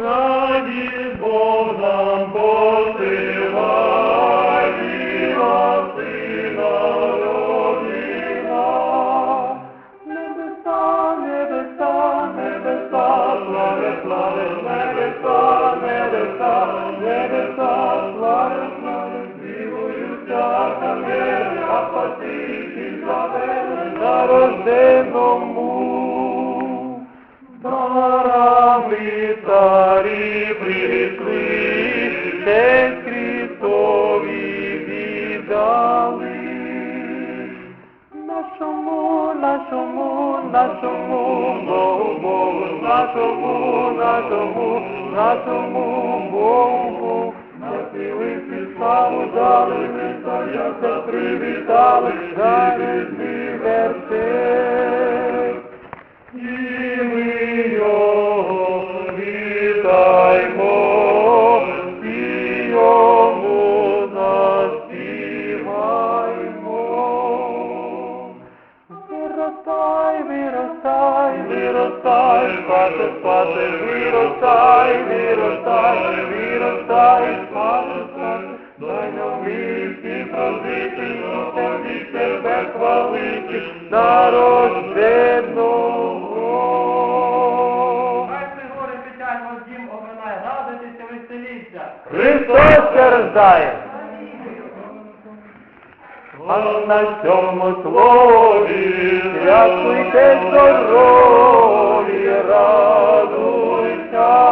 радість Бог нам посилає, Діва Сина родина. Небеса, небеса, небеса, славе, славе, небеса, небеса, небеса, царі прийшли, честь Христові віддали. Нашому, нашому, нашому Богу, Богу, нашому, нашому, нашому Богу, Насилися славу дали, Христа привітали, дарити Виростай, виростай, виростай, спасе, спасе, виростай, виростай, виростай, спасе, спасе, дай нам вісті прожити, Ісусом тебе хвалити, нарожденого. Хай пригори печаль ваш дім обминає, радуйтеся, веселіться. Христос рождає а на цьому слові святкуйте здорові, радуйся.